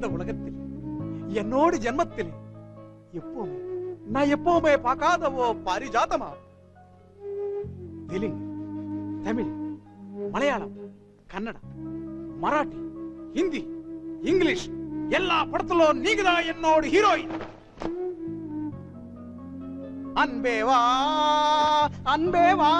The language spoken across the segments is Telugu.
இந்த உலகத்தில் என்னோடு ஜென்மத்தில் எப்பவுமே நான் எப்பவுமே பார்க்காதவோ பாரிஜாத்தமா தெலுங்கு தமிழ் மலையாளம் கன்னடம் மராட்டி ஹிந்தி இங்கிலீஷ் எல்லா படத்திலும் நீங்கதான் என்னோட ஹீரோயின் அன்பேவா அன்பேவா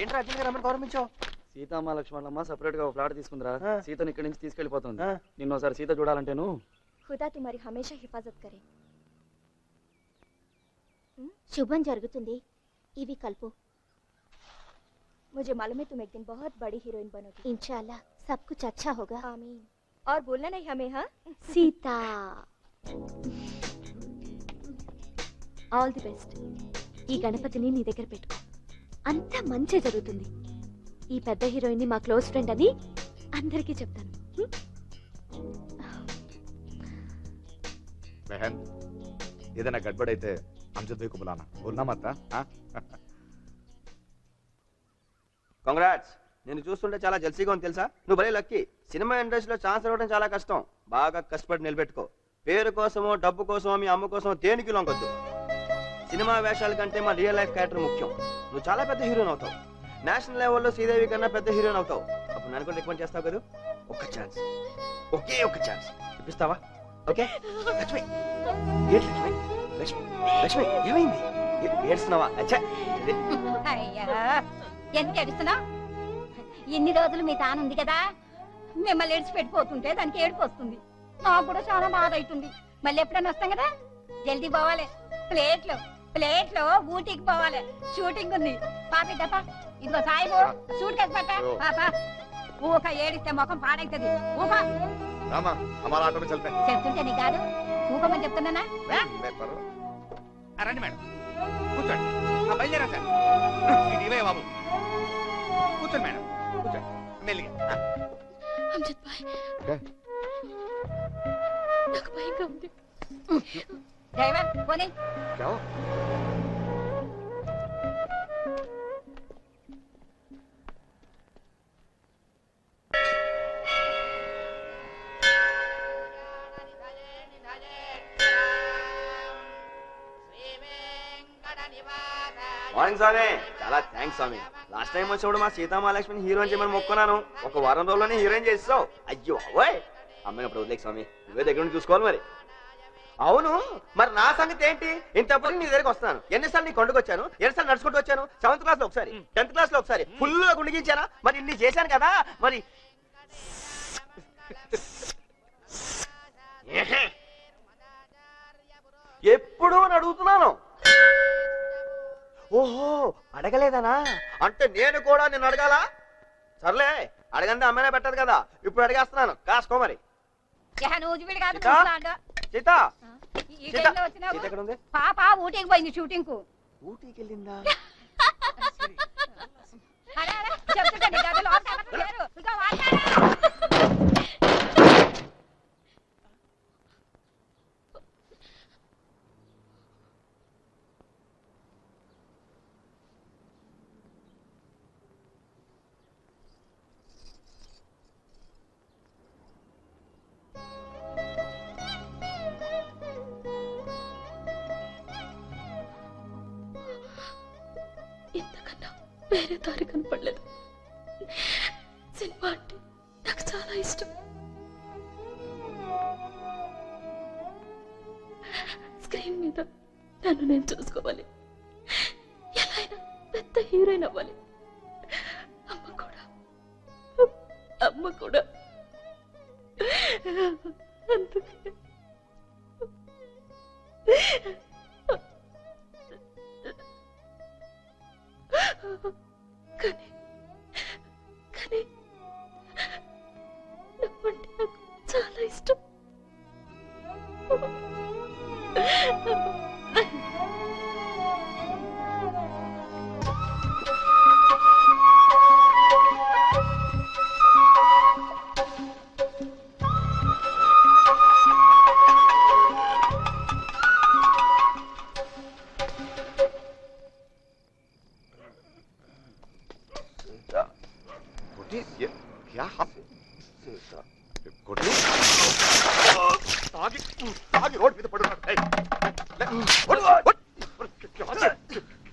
ఏంట్రా అర్జున్ గారు రమ్మని గౌరవించావు సీతమ్మ లక్ష్మణమ్మ సపరేట్ గా ఒక ఫ్లాట్ తీసుకుందిరా ఆ. సీతను ఇక్కడి నుంచి తీసుకెళ్లిపోతుంది ఆ. నిన్న ఒకసారి సీత చూడాలంటేను खुदा तुम्हारी हमेशा हिफाजत करे శుభం జరుగుతుంది ఇవి కలుపు मुझे मालूम है तुम एक दिन बहुत बड़ी हीरोइन बनोगी ఇన్షాల్లా సబ్ కుచ్ అచ్చా హోగా आमीन और बोलना नहीं हमें हाँ సీత ఆల్ ది బెస్ట్ ఈ గణపతిని నీ దగ్గర పెట్టుకో అంతా మంచి జరుగుతుంది ఈ పెద్ద హీరోయిన్ ని మా క్లోజ్ ఫ్రెండ్ అని అందరికీ చెప్తాను హ్మ్? बहन ఏదైనా గడ్బడైతే అమ్జద్ భాయ్ బులానా బోల్నా కంగ్రాట్స్ నేను చూస్తుంటే చాలా జల్సీగా ఉంది తెలుసా? నువ్వు భలే లక్కీ సినిమా ఇండస్ట్రీలో ఛాన్స్ ఇవ్వడం చాలా కష్టం. బాగా కష్టపడి నిలబెట్టుకో. పేరు కోసమో డబ్బు కోసమో మీ అమ్మ కోసమో దేనికి లొంగొద్దు. సినిమా వేషాల కంటే మా రియల్ లైఫ్ క్యారెక్టర్ ముఖ్యం. నువ్వు చాలా పెద్ద హీరోయిన్ అవుతావు. నేషనల్ లెవెల్లో శ్రీదేవి కన్నా పెద్ద హీరోయిన్ అవుతావు. అప్పుడు నన్ను కూడా రికమెండ్ చేస్తావు కదా? ఒక్క ఛాన్స్ ఒకే ఒక్క ఛాన్స్ ఇప్పిస్తావా? ఓకే? లక్ష్మి. ఏంటి లక్ష్మి? లక్ష్మి లక్ష్మి ఏమైంది? ఏ- ఏడుస్తున్నావా? అచ్చా. అయ్యా ఎందుకు ఏడుస్తున్నా ఇన్ని రోజులు మీ తాను ఉంది కదా మిమ్మల్ని ఏడిచిపెట్టిపోతుంటే దానికి ఏడుపు వస్తుంది. నాకు కూడా చాలా బాధ అవుతుంది. మళ్ళీ ఎప్పుడైనా వస్తాం కదా? జల్దీ పోవాలి. ప్లేట్లో ప్లేట్లో ఊటీకి పోవాలి. షూటింగ్ ఉంది. పాపి తప్ప ఇదిగో సాయిబు షూట్ కేసు పట్ట ఓ. పాప ఊక ఏడిస్తే ముఖం పాడైతుంది. ఊక రామా చెప్తుంటే నీ కాదు. ఊపమని చెప్తున్నానా? రండి మేడం. కూర్చోండి. బయలుదేరా సార్. ఇవే బాబు. కూర్చోండి మేడం. కూర్చోండి. మెల్లిగా. అంజద్ బాయ్. నాకు భయంగా ఉంది. డ్రైవర్ పోనీ. మార్నింగ్ స్వామి చాలా థ్యాంక్స్ స్వామి. లాస్ట్ టైం వచ్చినప్పుడు మా సీతామహాలక్ష్మిని హీరోయిన్ చేయమని మొక్కున్నాను. ఒక వారం రోజుల్లోనే హీరోయిన్ చేస్తావు? అయ్యో ఓయ్ అమ్మాయి అప్పుడు వదిలేక స్వామి. నువ్వే దగ్గర నుండి చూసుకోవాలి మరి. అవును మరి నా సంగతి ఏంటి? ఇంతప్పుడు నీ దగ్గరికి వస్తాను ఎన్నిసార్లు నీ కొండకు వచ్చాను? ఎన్నిసార్లు నడుచుకుంటూ వచ్చాను? సెవెంత్ క్లాస్లో ఒకసారి. టెన్త్ క్లాస్లో ఒకసారి. ఫుల్గా గుండిగించానా మరి ఇన్ని చేశాను కదా మరి. ఎప్పుడు అని అడుగుతున్నాను. అడగలేదనా? అంటే నేను కూడా నిన్ను అడగాల? సర్లే అడగంది అమ్మాయినే పెట్టదు కదా. ఇప్పుడు అడిగేస్తున్నాను. కాసుకో మరి. సీతా? సీత? సీత? ఎక్కడ ఉంది పాప ఊటీకి పోయింది షూటింగ్కు ఊటీకి వెళ్ళిందా చెప్తుంటే చాలా ఇష్టం. స్క్రీన్ మీద నన్ను నేను చూసుకోవాలి. ఎలా అయినా పెద్ద హీరోయిన్ అవ్వాలి. అమ్మ కూడా. అమ్మ కూడా. అందుకే. కానీ కొట్టు. తాగి తాగి రోడ్ మీద పడున్నాడు ఏయ్, లే, కొట్టు, కొట్టు. क्या से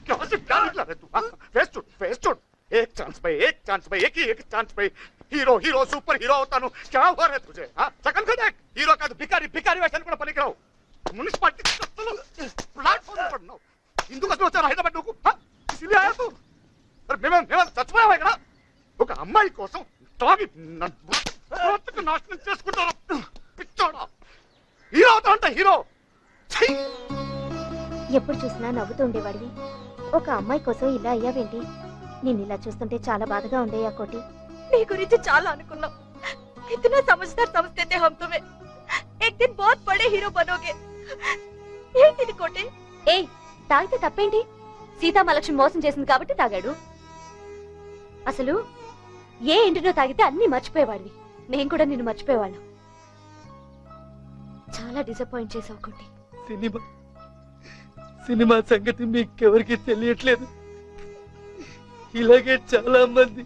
क्या से क्या निकला रे तू हाँ? फेस चुट फेस चुट एक चांस पे एक चांस पे एक ही एक चांस पे हीरो हीरो सुपर हीरो होता हूँ क्या हुआ रे तुझे हाँ सकन का देख हीरो का भिखारी भिखारी వేషాలు కూడా పనికిరావు మున్సిపాలిటీ ప్లాట్ఫామ్ పడినావు ఇందుకు అసలు వచ్చాను హైదరాబాద్ నువ్వు हाँ? ఇసిలే ఆయా తూ అరే మేము మేము చచ్చిపోయావా ఇక్కడ ఒక అమ్మాయి కోసం తాగి నన్ను బ్రతుకు నాశనం చేసుకుంటాను పిచ్చోడా హీరో అవుతా అంట హీరో ఛీ! ఎప్పుడు చూసినా నవ్వుతూ ఉండేవాడివి ఒక అమ్మాయి కోసం ఇలా అయ్యావేంటి నేను ఇలా చూస్తుంటే చాలా బాధగా ఉందే ఆ కోటి నీ గురించి చాలా అనుకున్నాం इतना समझदार समझते थे हम तुम्हें एक दिन बहुत बड़े हीरो बनोगे ఏంటి ఇది కోటి ఏయ్ తాగితే తప్పేంటి సీతామలక్ష్మి మోసం చేసింది కాబట్టి తాగాడు అసలు ఏ ఇంటిలో తాగితే అన్ని మర్చిపోయేవాడివి. నేను కూడా నిన్ను మర్చిపోయేవాళ్ళం. చాలా డిసప్పాయింట్ చేసావు కోటి. సినిమా సినిమా సంగతి మీకెవరికి తెలియట్లేదు. ఇలాగే చాలా మంది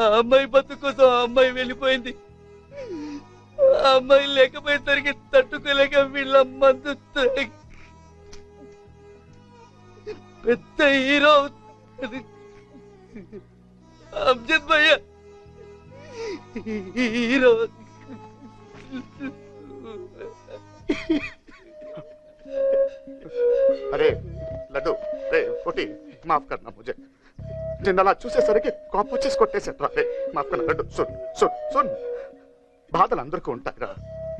ఆ అమ్మాయి బతుకు కోసం ఆ అమ్మాయి వెళ్ళిపోయింది. ఆ అమ్మాయి లేకపోయేసరికి తట్టుకోలేక వీళ్ళ మందు పెద్ద హీరో అవుతుంది. భయ్య హీరో అరే లడ్డు. రే పొట్టి మాఫ్ కర్నా ముజే. నిన్న అలా చూసేసరికి కాపు వచ్చేసి కొట్టేసేట్రా రే. మాఫ్ కర్నా లడ్డు. సున్ సున్ సున్. బాధలు అందరికీ ఉంటాయిరా.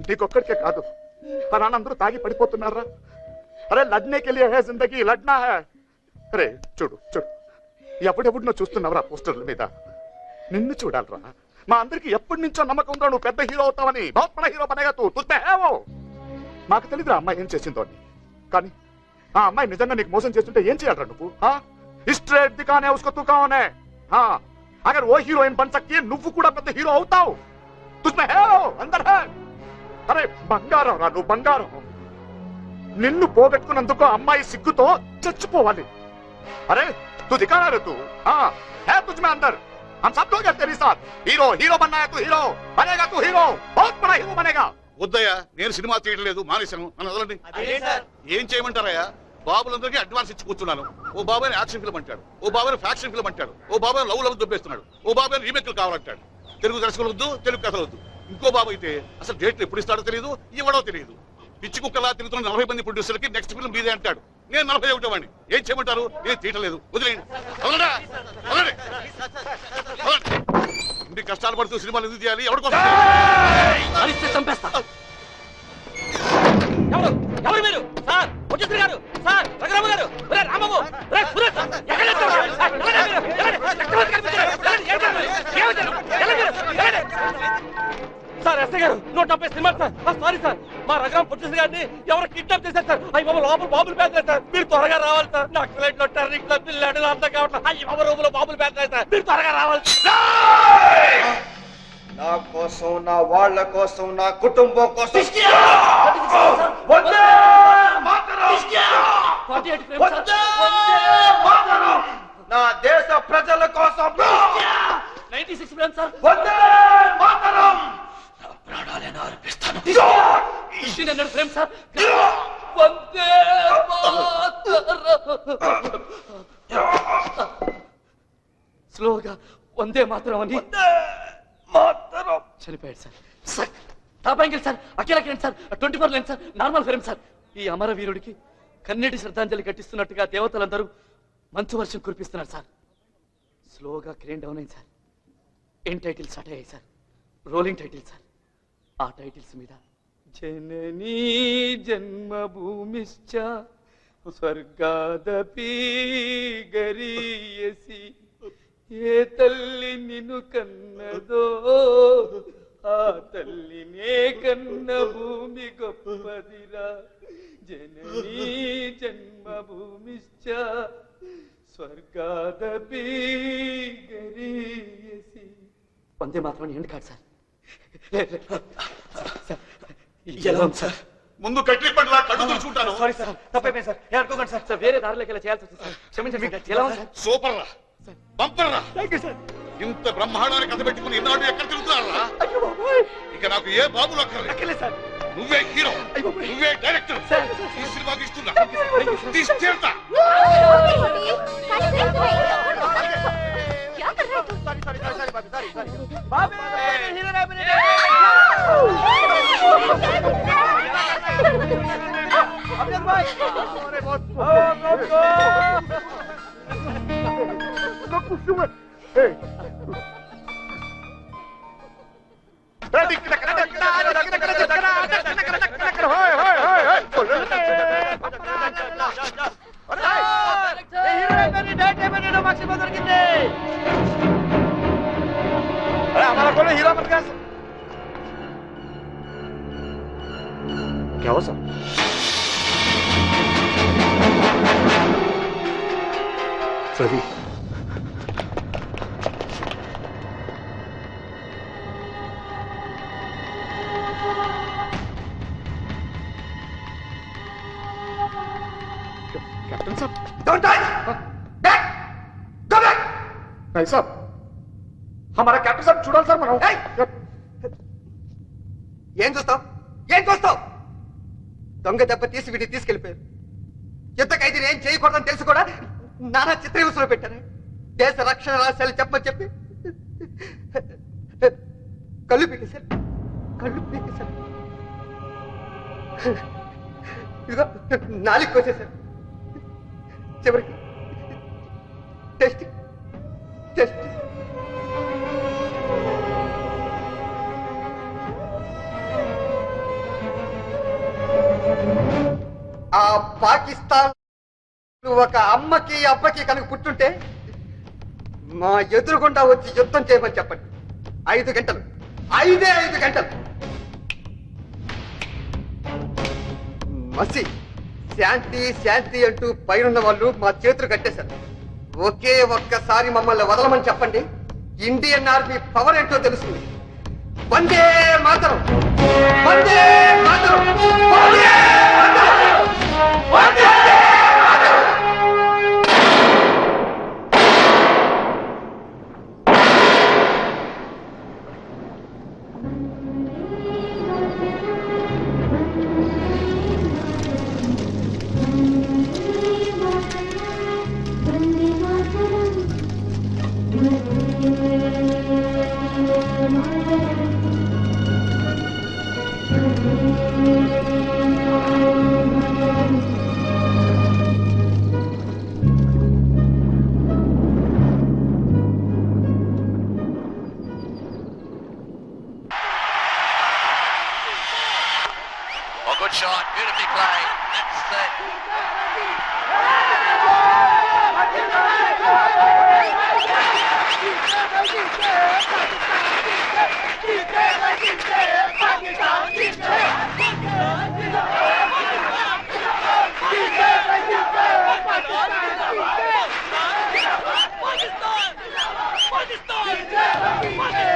నీకొక్కడికే కాదు. ఆ అందరూ తాగి పడిపోతున్నారా? అరే లడ్నేకి వెళ్ళి హే జిందగీ? లడ్నా? హే అరే చూడు చూడు. ఎప్పుడెప్పుడు నువ్వు చూస్తున్నావురా పోస్టర్ల మీద? నిన్ను చూడాలరా. మా అందరికి ఎప్పటి నుంచో నమ్మకం ఉందా నువ్వు పెద్ద హీరో అవుతావని. బహుత్ హీరో పనేగా తూ తుస్తే మాకు తెలియదురా అమ్మాయి ఏం చేసిందో అని. కానీ ఆ అమ్మాయి నిజంగా నీకు మోసం చేస్తుంటే ఏం చేయాలరా నువ్వు? స్ట్రేట్ దికానే ఉస్కో అగర్ ఓ హీరోయిన్ బన్ సక్తి నువ్వు కూడా పెద్ద హీరో అవుతావు. తుస్మే అరే బంగారం రా నువ్వు బంగారం. నిన్ను పోగొట్టుకున్నందుకు అమ్మాయి సిగ్గుతో చచ్చిపోవాలి. అరే తూ దికానా రే తూ हाँ है तुझ में अंदर हम सब लोग हैं तेरे साथ हीरो हीरो बनना है तू हीरो बनेगा तू हीरो बहुत बड़ा हीरो बनेगा వద్దయ్యా నేను సినిమా తీయడం లేదు మానేశాను నన్ను వదలండి ఏం చేయమంటారయ్యా బాబులందరికీ అడ్వాన్స్ ఇచ్చి కూర్చున్నాను ఓ బాబాయ్ యాక్షన్ ఫిల్మ్ అంటాడు ఓ బాబాయ్ ఫ్యాక్షన్ ఫిల్మ్ అంటాడు ఓ బాబాయ్ లవ్ లవ్ దొబ్బేస్తున్నాడు ఓ బాబాయ్ రీమేక్లు కావాలంటాడు తెలుగు దర్శకులు వద్దు తెలుగు కథలు వద్దు ఇంకో బాబు అయితే అసలు డేట్లు ఎప్పుడు ఇస్తాడో తెలియదు ఇవ్వడో తెలియదు పిచ్చి కుక్కలా తిరుగుతున్న నలభై మంది ప్రొడ్యూసర్కి నెక్స్ట్ ఫిల్మ్ మీదే అంటాడు నేను నలభై ఒకటో వాడిని ఏం చేయమంటారు నేను తీయటలేదు వదిలేయండి వదలండి ఇన్ని కష్టాలు పడుతూ సినిమాలు ఎందుకు తీయాలి ఎవరి కోసం అరిస్తే చంపేస్తా ఎవరు ఎవరు మీరు సార్ ముఖ్యమంత్రి గారు సార్ రఘురామ గారు రామబాబు సార్, ఎస్ఐ గారు నూట డెబ్బై సినిమా సార్ సారీ సార్ మా రఘురామ పుట్టిన గారిని ఎవరు కిడ్నాప్ చేశారు సార్? అయ్యి బాబు లోపల బాబులు పేదలేదు సార్. మీరు త్వరగా రావాలి సార్. నాకు ఫ్లైట్లో టర్నింగ్లో పిల్లాడు అంతా కావట్లేదు అయ్యి బాబు రూములో బాబులు పేదలేదు సార్. మీరు త్వరగా రావాలి. నా కోసం నా వాళ్ళ కోసం నా కుటుంబం కోసం. నా దేశ ప్రజల కోసం. Ninety six sir. Vande Mataram! Fifteen hundred frame sir. Vande స్లోగా వందే మాత్రం అని మాతరం. చనిపోయాడు sir. Sir top angle sir Akhila Kiran sir twenty four line sir normal frame sir. ఈ అమర వీరుడికి కన్నీటి శ్రద్ధాంజలి కట్టిస్తున్నట్టుగా దేవతలందరూ మంచు వర్షం కురిపిస్తున్నారు సార్. స్లోగా క్రేన్ డౌన్ అయింది సార్. ఏం టైటిల్స్ స్టార్ట్ అయ్యాయి సార్? Rolling title sir. ఆ టైటిల్స్ మీద జననీ జన్మభూమిశ్చ స్వర్గాదపి గరీయసి. ఏ తల్లి నిన్ను కన్నదో ఆ తల్లినే కన్న భూమి గొప్పదిరా. జననీ జన్మభూమిశ్చ స్వర్గాదపి గరీయసి. వందే మాత్రం ఏంటి కాదు సార్. సార్, సార్ ముందు కట్టి పట్ల కళ్ళు తుడుచుకుంటాను సారీ సార్ తప్పైపోయింది సార్ ఏ అనుకోకండి సార్ సార్ వేరే దారిలోకి ఇలా చేయాల్సి వచ్చింది సార్ క్షమించండి సూపర్ రా బంపర్ రా సార్ ఇంత బ్రహ్మాండానికి కథ పెట్టుకుని ఇన్నాడు ఎక్కడ తిరుగుతున్నారా ఇక నాకు ఏ బాబులు అక్కర్లేదు సార్ నువ్వే హీరో నువ్వే డైరెక్టర్ ఈ సినిమాకి ఇస్తున్నా తీస్తా సారీ సారీ సారీ సారీ में हीरा बन गया सर क्या हुआ सर? सभी कैप्टन साहब। Don't touch back go back भाई साहब। చూడాలి సార్ మనం. ఏం చూస్తావు? ఏం చూస్తావు? దొంగ దెబ్బ తీసి వీడిని తీసుకెళ్ళిపోయారు. యుద్ధ ఖైదీని ఏం చేయకూడదని తెలుసు కూడా నానా చిత్రహింసలో పెట్టారు. దేశ రక్షణ రహస్యాలు చెప్పని చెప్పి కళ్ళు పీకేశారు కళ్ళు పీకేశారు ఇదిగో నాలుగు కోసేశారు. చివరికి అమ్మకి అబ్బకి కనుక పుట్టుంటే మా ఎదురుగుండా వచ్చి యుద్ధం చేయమని చెప్పండి. ఐదు గంటలు. ఐదే ఐదు గంటలు. మసి శాంతి శాంతి అంటూ పైనున్న వాళ్ళు మా చేతులు కట్టేశారు. ఒకే ఒక్కసారి మమ్మల్ని వదలమని చెప్పండి. ఇండియన్ ఆర్మీ పవర్ ఏంటో తెలుస్తుంది. వందే మాతరం. వందే మాతరం. వందే play. That's the. Pakistan! Pakistan! Pakistan!